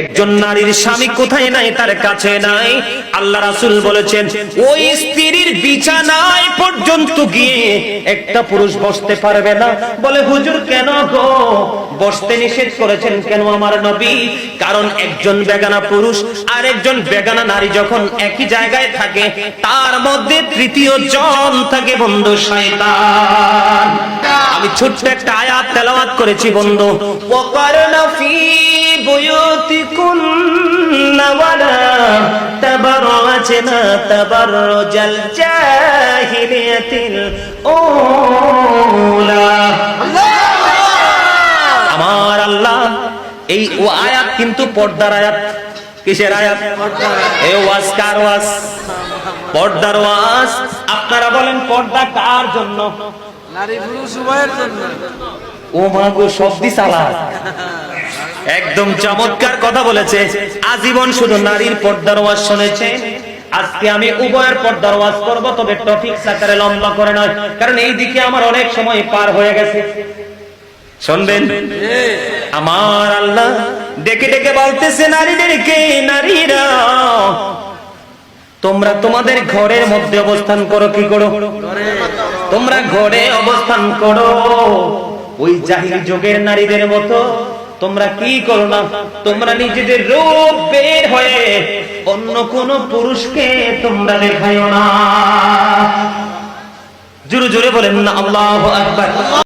একজন নারীর স্বামী কোথায় নাই, তার কাছে নাই। আল্লাহ রাসূল বলেছেন, ওই স্ত্রীর বিছানায় পর্যন্ত গিয়ে একটা পুরুষ বসতে পারবে না। বলে, হুজুর, কেন গো? বসতে নিষেধ করেছেন কেন আমার নবী? কারণ একজন বেগানা পুরুষ আর একজন বেগানা নারী যখন একই জায়গায় থাকে, তার মধ্যে তৃতীয় জন থাকে বন্ধু আমি ছোট্ট একটা আয়াত তেলাওয়াত করেছি, বন্ধু। ওয়াকারনা ফি বুয়ুতিকুন্না ওয়ালা তাবাররাজনা তাবাররুজাল জাহিলিয়াতিল উলা। আমার আল্লাহ এই ও আয়াত কিন্তু পর্দার আয়াত। কিসের আয়াত? এই ওয়াজ কার ওয়াজ? পর্দার ওয়াজ। আপনারা বলেন পর্দা কার জন্য? নারী পুরুষ উভয়ের জন্য। ও মা গো শব্দি সালা একদম চমৎকার কথা বলেছে। আজীবন শুধু নারীর পর্দার ওয়াজ শুনেছে। আজকে আমি উভয়ের পর্দার ওয়াজ করব, তবে টপিক সাকারে লম্বা করে নয়, কারণ এই দিকে আমার অনেক সময় পার হয়ে গেছে। শুনবেন? আমার আল্লাহ ডেকে ডেকে বলতেছে, নারীদেরকে, নারীরা, তোমরা তোমাদের ঘরের মধ্যে অবস্থান করো, কি করো? তোমরা ঘরে অবস্থান করো। ওই জাহির যুগের নারীদের মতো তোমরা কি করো না? তোমরা নিজেদের রূপ বের হয়ে অন্য কোন পুরুষকে তোমরা দেখাইও না। জোরে জোরে বলেন, না, আল্লাহ আকবার।